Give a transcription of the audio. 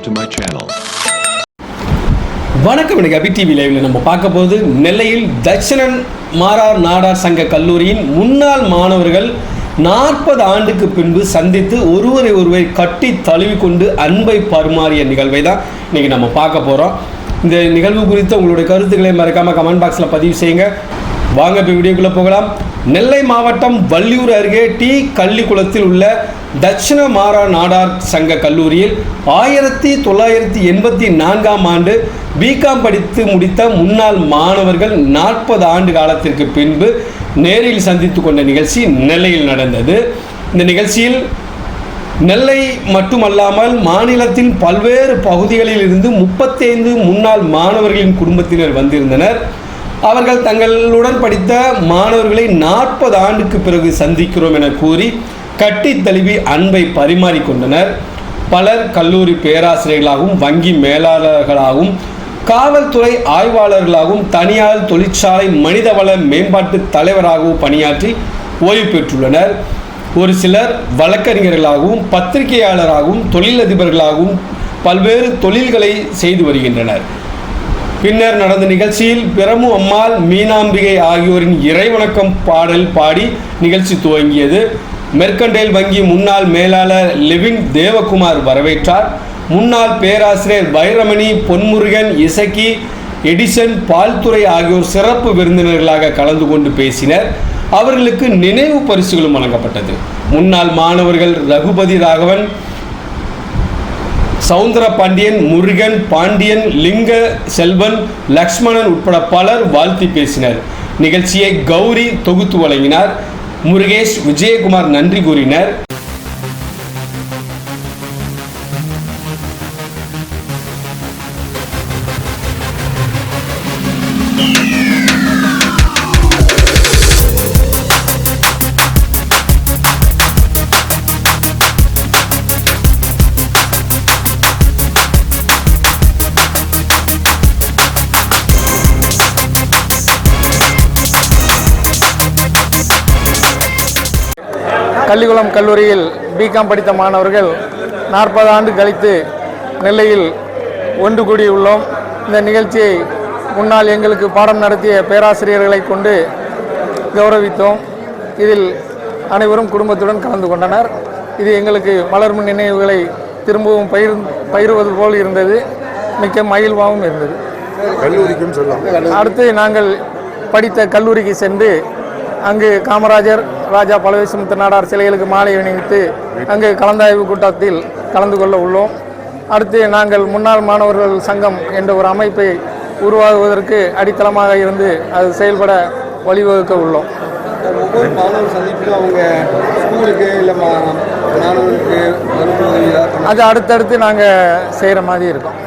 subscribe to my channel. வணக்கம் எனக்கு அபி TV லைவ்ல நம்ம பார்க்க போது நெல்லையில் தட்சிணன் மாறார் நாடார் சங்க கல்லூரியின் முன்னாள் மாணவர்கள் நாற்பது ஆண்டுக்கு பின்பு சந்தித்து ஒருவரை ஒருவரை கட்டி தழுவிக்கொண்டு அன்பை பரிமாறிய நிகழ்வை தான் இன்னைக்கு நம்ம பார்க்க போகிறோம் இந்த நிகழ்வு குறித்து உங்களுடைய கருத்துக்களை மறக்காம கமெண்ட் பாக்ஸில் பதிவு செய்யுங்க. வாங்க இப்போ வீடியோக்குள்ளே போகலாம். நெல்லை மாவட்டம் வள்ளியூர் அருகே டி கள்ளிக்குளத்தில் உள்ள தட்சிண மாறா நாடார் சங்க கல்லூரியில் ஆயிரத்தி தொள்ளாயிரத்தி எண்பத்தி நான்காம் ஆண்டு பிகாம் படித்து முடித்த முன்னாள் மாணவர்கள் நாற்பது ஆண்டு காலத்திற்கு பின்பு நேரில் சந்தித்து கொண்ட நிகழ்ச்சி நெல்லையில் நடந்தது. இந்த நிகழ்ச்சியில் நெல்லை மட்டுமல்லாமல் மாநிலத்தின் பல்வேறு பகுதிகளில் இருந்து முப்பத்தைந்து முன்னாள் மாணவர்களின் குடும்பத்தினர் வந்திருந்தனர். அவர்கள் தங்களுடன் படித்த மாணவர்களை நாற்பது ஆண்டுக்கு பிறகு சந்திக்கிறோம் என கூறி கட்டி தழுவி அன்பை பரிமாறிக்கொண்டனர் பலர் கல்லூரி பேராசிரியர்களாகவும் வங்கி மேலாளர்களாகவும் காவல்துறை ஆய்வாளர்களாகவும் தனியார் தொழிற்சாலை மனிதவள மேம்பாட்டு தலைவராகவும் பணியாற்றி ஓய்வு பெற்றுள்ளனர். ஒரு சிலர் வழக்கறிஞர்களாகவும் பத்திரிகையாளராகவும் தொழிலதிபர்களாகவும் பல்வேறு தொழில்களை செய்து வருகின்றனர். பின்னர் நடந்த நிகழ்ச்சியில் பிரமு அம்மாள் மீனாம்பிகை ஆகியோரின் இறைவணக்கம் பாடல் பாடி நிகழ்ச்சி துவங்கியது. மெர்கண்டைல் வங்கி முன்னாள் மேலாளர் லெவின் தேவகுமார் வரவேற்றார். முன்னாள் பேராசிரியர் பைரமணி பொன்முருகன் இசக்கி எடிசன் பால்துறை ஆகியோர் சிறப்பு விருந்தினர்களாக கலந்து கொண்டு பேசினர். அவர்களுக்கு நினைவு பரிசுகளும் வழங்கப்பட்டது. முன்னாள் மாணவர்கள் ரகுபதி ராகவன் சவுந்தர பாண்டியன் முருகன் பாண்டியன் லிங்க செல்வன் லக்ஷ்மணன் உட்பட பலர் வாழ்த்தி பேசினர். நிகழ்ச்சியை கௌரி தொகுத்து வழங்கினார். முருகேஷ் விஜயகுமார் நன்றி கூறினர். கள்ளிக்குளம் கல்லூரியில் பிகாம் படித்த மாணவர்கள் நாற்பது ஆண்டு கழித்து நெல்லையில் ஒன்று கூடியுள்ளோம். இந்த நிகழ்ச்சியை முன்னால் எங்களுக்கு பாடம் நடத்திய பேராசிரியர்களை கொண்டு கௌரவித்தோம். இதில் அனைவரும் குடும்பத்துடன் கலந்து கொண்டனர். இது எங்களுக்கு மலர்மின் நினைவுகளை திரும்பவும் பயிர் பயிறுவது போல் இருந்தது. மிக்க மகிழ்வாகவும் இருந்தது. கல்லூரிக்கும் சொல்லலாம். அடுத்து நாங்கள் படித்த கல்லூரிக்கு சென்று அங்கு காமராஜர் ராஜா பலவேசமுத்து நாடார் சிலைகளுக்கு மாலை அணிவித்து அங்கு கலந்தாய்வு கூட்டத்தில் கலந்து கொள்ள உள்ளோம். அடுத்து நாங்கள் முன்னாள் மாணவர்கள் சங்கம் என்ற ஒரு அமைப்பை உருவாகுவதற்கு அடித்தளமாக இருந்து அது செயல்பட வழிவகுக்க உள்ளோம். ஒவ்வொரு மாணவர் சந்திப்பிலும் அவங்க ஸ்கூலுக்கு இல்லை மாணவர்களுக்கு அது அடுத்தடுத்து நாங்கள் செய்கிற மாதிரி இருக்கோம்.